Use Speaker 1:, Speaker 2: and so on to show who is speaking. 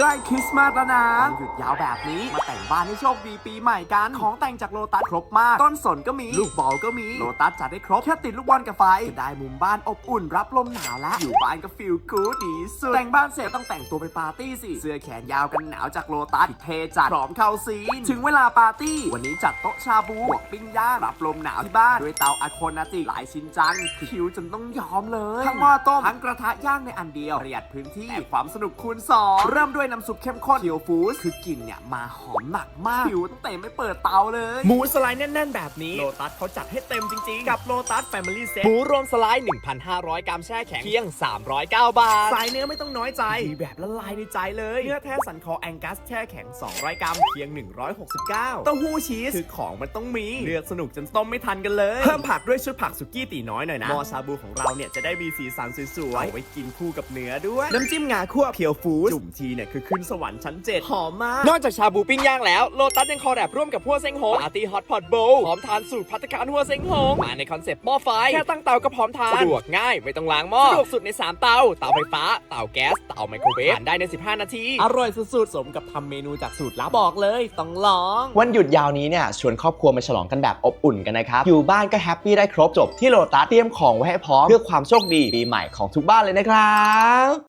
Speaker 1: ใกล้คริสต์มาสแล้วนะวันหยุดยาวแบบนี้ มาแต่งบ้านให้โชคดีปีใหม่กัน ของแต่งจากโลตัสครบมาก ต้นสนก็มี ลูกบอลก็มี โลตัสจัดได้ครบ แค่ติดลูกบอลกับไฟก็ได้มุมบ้านอบอุ่นรับลมหนาวแล้ว อยู่บ้านก็ฟิลกู๊ดดีสุด แต่งบ้านเสร็จต้องแต่งตัวไปปาร์ตี้สิ เสื้อแขนยาวกันหนาวจากโลตัสเทจัดพร้อมเข้าซีน ถึงเวลาปาร์ตี้ วันนี้จัดโต๊ะชาบูบวกปิ้งย่างรับลมหนาวที่บ้าน ด้วยเตาอะโคนาติหลายชิ้นจังคิวจนต้องยอมเลย ทั้งหม้อต้มทั้งกระทะย่างในอันเดียวประหยัดพื้นที่แต่ความสนุกคูณสองเริ่มด้วยน้ำซุปเข้มข้นเคียวฟูสคือกลิ่นเนี่ยมาหอมหนักมากหิวตั้งแต่ไม่เปิดเตาเลย
Speaker 2: หมูสไลด์แน่น ๆ แบบนี้โลตัสเขาจัดให้เต็มจริง ๆ กับโลตัสแฟมิลี่เซ็ตหมูรวมสไลด์ 1,500 กรัมแช่แข็งเพียง 309 บาท สายเนื้อไม่ต้องน้อยใจมีแบบละลายในใจเลย เนื้อแท้สันคอแองกัสแช่แข็ง 200 กรัมเพียง 169 เต้าหู้ชีสคือของมันต้องมี เลือกสนุกจนต้มไม่ทันกันเลย เพิ่มผักด้วยชุดผักสุกี้ตีน้อยหน่อยนะหมอชาบูของเราเนี่ยจะได้มีสีสันสวยๆเอาไว้กินคู่กับเนื้อด้วย น้ำจิ้มงาคั่วเพียวฟูดจุ่มทีเนี่ยคือขึ้นสวรรค์ชั้นเจ็ดหอมมาก นอกจากชาบูปิ้งย่างแล้วโลตัสยังคอแรบร่วมกับพัวเซ็งโฮปาร์ตี้ฮอตพอตโบพร้อมทานสูตรพัตตาคารหัวเซ็งโฮงมาในคอนเซปต์หม้อไฟแค่ตั้งเตาก็พร้อมทานสะดวกง่ายไม่ต้องล้างหม้อสะดวกสุดใน 3 เตา เตาไฟฟ้า เตาแก๊ส เตาไมโครเวฟทานได้ใน 15 นาที อร่อยสุดๆสมกับทำเมนูจากสูตรลับบอกเลยต้องลอง
Speaker 3: วันหยุดยาวนี้เนี่ยชวนครอบครัวมาฉลองกันแบบอบอุ่นกันนะครับ อยู่บ้านก็แฮปปี้ได้ครบจบที่โลตัสเตรียมของไว้ให้พร้อมเพื่อความโชคดีปีใหม่ของทุกบ้านเลยนะครับ